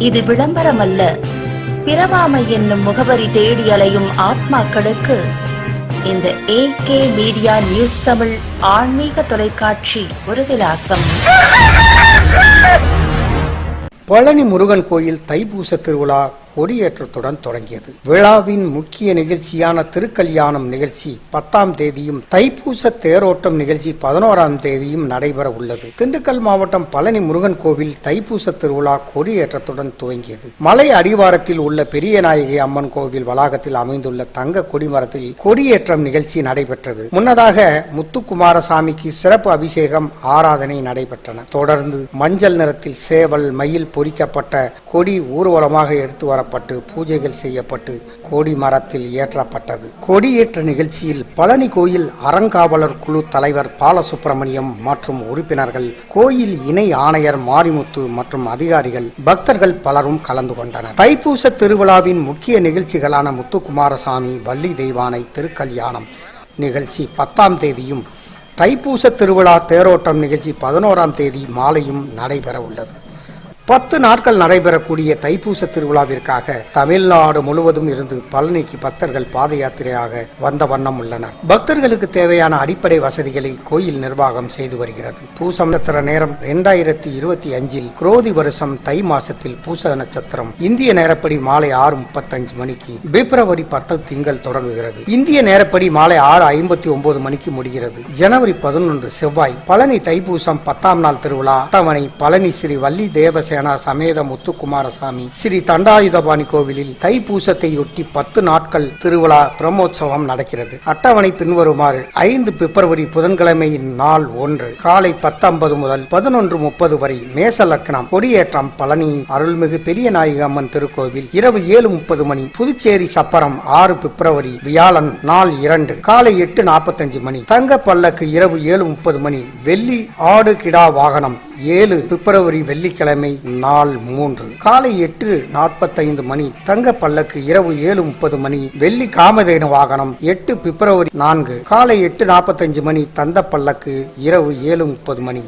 இது விளம்பரம் அல்ல பிறவாமை என்னும் முகவரி தேடி அலையும் ஆத்மாக்களுக்கு இந்த A K media news Tamil ஆன்மீக தொலைக்காட்சி ஒரு விலாசம். பழனி முருகன் கோயில் தைப்பூச திருவிழா கொடியேற்றத்துடன் தொடங்கியது. விழாவின் முக்கிய நிகழ்ச்சியான திருக்கல்யாணம் நிகழ்ச்சி பத்தாம் தேதியும் தைப்பூச தேரோட்டம் நிகழ்ச்சி பதினோராம் தேதியும் நடைபெற உள்ளது. திண்டுக்கல் மாவட்டம் பழனி முருகன் கோவில் தைப்பூச திருவிழா கொடியேற்றத்துடன் துவங்கியது. மலை அடிவாரத்தில் உள்ள பெரியநாயகி அம்மன் கோவில் வளாகத்தில் அமைந்துள்ள தங்க கொடிமரத்தில் கொடியேற்றம் நிகழ்ச்சி நடைபெற்றது. முன்னதாக முத்துக்குமாரசாமிக்கு சிறப்பு அபிஷேகம் ஆராதனை நடைபெற்றன. தொடர்ந்து மஞ்சள் நிறத்தில் சேவல் மயில் பொறிக்கப்பட்ட கொடி ஊர்வலமாக எடுத்து கொண்டாடப்பட்டு பூஜைகள் செய்யப்பட்டு கொடி மரத்தில் ஏற்றப்பட்டது. கொடியேற்ற நிகழ்ச்சியில் பழனி கோயில் அறங்காவலர் குழு தலைவர் பாலசுப்பிரமணியம் மற்றும் உறுப்பினர்கள் கோயில் இணை ஆணையர் மாரிமுத்து மற்றும் அதிகாரிகள் பக்தர்கள் பலரும் கலந்து கொண்டனர். தைப்பூச திருவிழாவின் முக்கிய நிகழ்ச்சிகளான முத்துக்குமாரசாமி வள்ளி தெய்வானை திருக்கல்யாணம் நிகழ்ச்சி பத்தாம் தேதியும் தைப்பூச திருவிழா தேரோட்டம் நிகழ்ச்சி பதினோராம் தேதி மாலையும் நடைபெற உள்ளது பத்து நாட்கள் நடைபெறக்கூடிய தைப்பூச திருவிழாவிற்காக தமிழ்நாடு முழுவதும் இருந்து பழனிக்கு பக்தர்கள் பாத யாத்திரையாக வந்த வண்ணம் உள்ளனர். பக்தர்களுக்கு தேவையான அடிப்படை வசதிகளை கோயில் நிர்வாகம் செய்து வருகிறது. பூச நட்சத்திர நேரம் இரண்டாயிரத்தி இருபத்தி அஞ்சில் குரோதி வருஷம் தை மாசத்தில் பூச நட்சத்திரம். இந்திய நேரப்படி மாலை ஆறு முப்பத்தஞ்சு மணிக்கு பிப்ரவரி பத்து திங்கள் தொடங்குகிறது. இந்திய நேரப்படி மாலை ஆறு ஐம்பத்தி ஒன்பது மணிக்கு முடிகிறது. ஜனவரி பதினொன்று செவ்வாய் பழனி தைப்பூசம் பத்தாம் நாள் திருவிழா. அட்டவணை பழனி ஸ்ரீ வள்ளி தேவசேனா சமேத முத்துக்குமாரசாமி ஸ்ரீ தண்டாயுதபாணி கோவிலில் தைப்பூசத்தையொட்டி பத்து நாட்கள் திருவிழா பிரம்மோற்சவம் நடக்கிறது. அட்டவணை பின்வருமாறு ஐந்து பிப்ரவரி புதன்கிழமையின் நாள் ஒன்று காலை பத்தொன்பது முதல் பதினொன்று முப்பது வரை மேச லக்னம் கொடியேற்றம் பழனி அருள்மிகு பெரிய நாயகம்மன் திருக்கோவில் இரவு ஏழு முப்பது மணி புதுச்சேரி சப்பரம் ஆறு பிப்ரவரி வியாழன் நாள் இரண்டு காலை எட்டு நாற்பத்தஞ்சு மணி தங்க பல்லக்கு இரவு ஏழு முப்பது மணி வெள்ளி ஆடு கிடா வாகனம் ஏழு பிப்ரவரி வெள்ளிக்கிழமை நாள் மூன்று. காலை எட்டு நாற்பத்தைந்து மணி தங்க பல்லக்கு இரவு ஏழு முப்பது மணி வெள்ளி காமதேனு வாகனம் எட்டு பிப்ரவரி நான்கு. காலை எட்டு நாற்பத்தஞ்சு மணி தந்த பல்லக்கு இரவு ஏழு முப்பது மணி.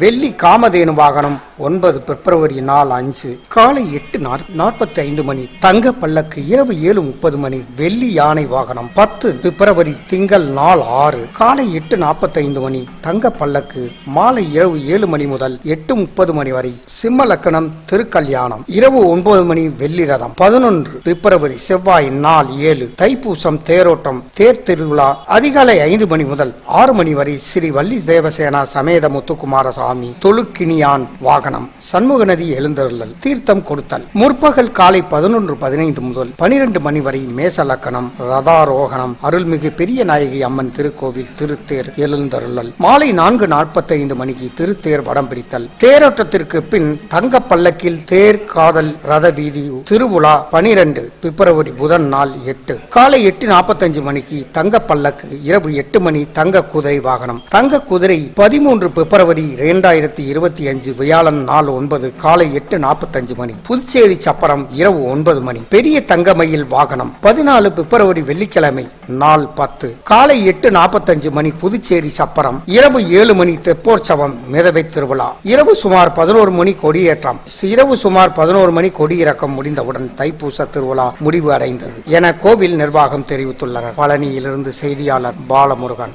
வெள்ளி காமதேனு வாகனம் ஒன்பது பிப்ரவரி நாள் அஞ்சு. காலை எட்டு நாற்பத்தி ஐந்து மணி. தங்க பல்லக்கு இரவு ஏழு முப்பது மணி. வெள்ளி யானை வாகனம் பத்து பிப்ரவரி திங்கள் நாள் ஆறு. காலை எட்டு நாற்பத்தி ஐந்து மணி. தங்க பல்லக்கு மாலை இரவு ஏழு மணி முதல் எட்டு முப்பது மணி வரை. சிம்ம லக்கணம் திருக்கல்யாணம். இரவு ஒன்பது மணி வெள்ளி ரதம். பதினொன்று பிப்ரவரி செவ்வாய் நாள் ஏழு. தைப்பூசம் தேரோட்டம் தேர் திருவிழா அதிகாலை ஐந்து மணி முதல் ஆறு மணி வரை ஸ்ரீ வள்ளி தேவசேனா சமேத முத்துக்குமாரசாமி தொழுக்கினியான் வாகனம். சண்முக நதி எழுந்தருளல் தீர்த்தம் கொடுத்தல். முற்பகல் காலை பதினொன்று பதினைந்து முதல் பனிரெண்டு மணி வரை மேசலக்கணம் ரதாரோகணம். அருள்மிகு பெரிய நாயகி அம்மன் திருக்கோவில் திருத்தேர் எழுந்தருளல். மாலை நான்கு நாற்பத்தைந்து மணிக்கு திருத்தேர் வடம் பிடித்தல். தேரோட்டத்திற்கு பின் தங்க பல்லக்கில் தேர் காதல் ரத வீதி திருவிழா பனிரெண்டு பிப்ரவரி புதன் நாள் எட்டு. காலை எட்டு நாற்பத்தஞ்சு மணிக்கு தங்க பல்லக்கு இரவு எட்டு மணி தங்க குதிரை வாகனம். தங்க குதிரை பதிமூன்று பிப்ரவரி இரண்டாயிரத்தி இருபத்தி அஞ்சு வியாழன் நாள் ஒன்பது காலை எட்டு நாற்பத்தஞ்சு மணி. புதுச்சேரி சப்பரம் இரவு ஒன்பது மணி. பெரிய தங்கமயில் வாகனம். பதினாலு பிப்ரவரி வெள்ளிக்கிழமை நாள் பத்து. காலை எட்டு நாற்பத்தஞ்சு மணி புதுச்சேரி சப்பரம். இரவு ஏழு மணி தெப்போற்சவம் மிதவை திருவிழா. இரவு சுமார் பதினோரு மணி கொடியேற்றம். இரவு சுமார் பதினோரு மணி கொடியிறக்கம் முடிந்தவுடன் தைப்பூச திருவிழா முடிவு அடைந்தது என கோவில் நிர்வாகம் தெரிவித்துள்ளனர். பழனியிலிருந்து செய்தியாளர் பாலமுருகன்.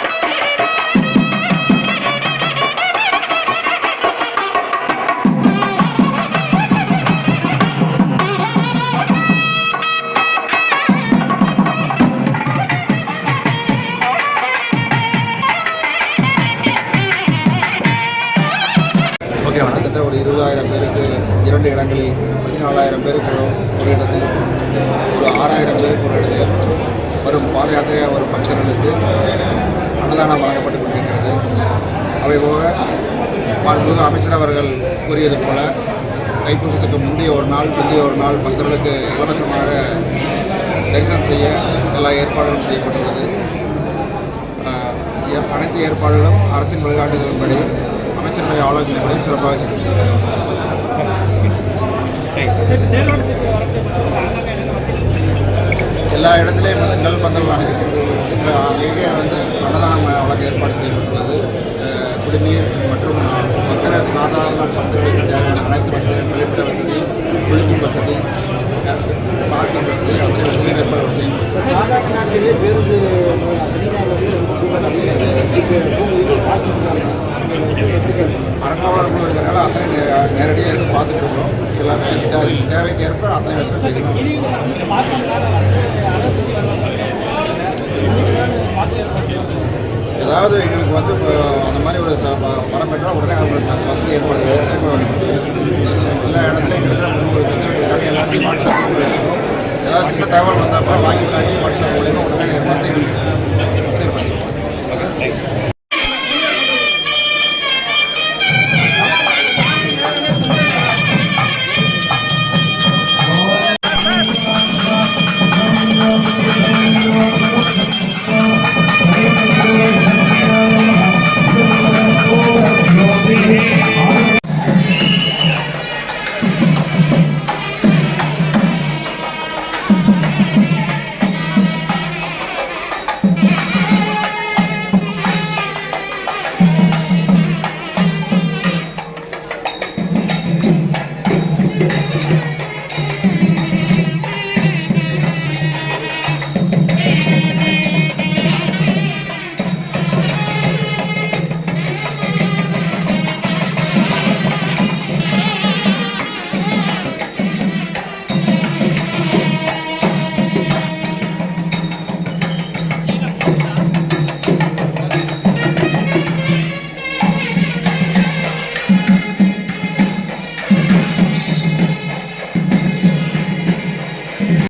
ஒரு இருபதாயிரம் பேருக்கு இரண்டு இடங்களில் பதினாலாயிரம் பேருக்கு ஒரு இடத்தில். ஒரு ஆறாயிரம் பேருக்கு ஒரு இடத்தில். வரும் பாத யாத்திரையாக வரும் பக்தர்களுக்கு அன்னதானம் வழங்கப்பட்டு கொண்டிருக்கிறது. அவை போக மாண்புமிகு அமைச்சர் அவர்கள் கூறியது போல தைப்பூசத்துக்கு முந்தைய ஒரு நாள் பிந்தைய ஒரு நாள் பக்தர்களுக்கு இலவசமாக தரிசனம் செய்ய எல்லா ஏற்பாடுகளும் செய்யப்பட்டுள்ளது. ஏ- அனைத்து ஏற்பாடுகளும் அரசின் வழிகாட்டுதலின்படி அமைச்சருடைய ஆலோசனைப்படி சிறப்பாக எல்லா இடத்துலையும் மதங்கள் பந்தல் அணைக்கிறது அங்கேயே வந்து அன்னதானம் வழக்கு ஏற்பாடு செய்யப்பட்டுள்ளது. குடிநீர் மற்றும் மக்கள் சாதாரண பந்தல்களுக்கு தேவையான அனைத்து வசதியும் கழிப்பிட வசதி குளிக்கும் வசதி அத்தனை பேருந்து அரங்காவலர் குழு இருக்கிறனால அத்தனை நேரடியாக எதுவும் பார்த்துட்டு எல்லாமே தேவைக்கு ஏற்ப அத்தனை வசதி செய்யணும் ஏதாவது எங்களுக்கு வந்து அந்த மாதிரி ஒரு ச- பெற்றால் உடனே அவங்களுக்கு வசதி ஏற்பாடு ஏதாவது சின்ன தகவல் வந்தால் கூட வாங்கி வாங்கி வாட்ஸ்அப் மூலியமாக உடனே வசதி வசதி பண்ணிக்கணும்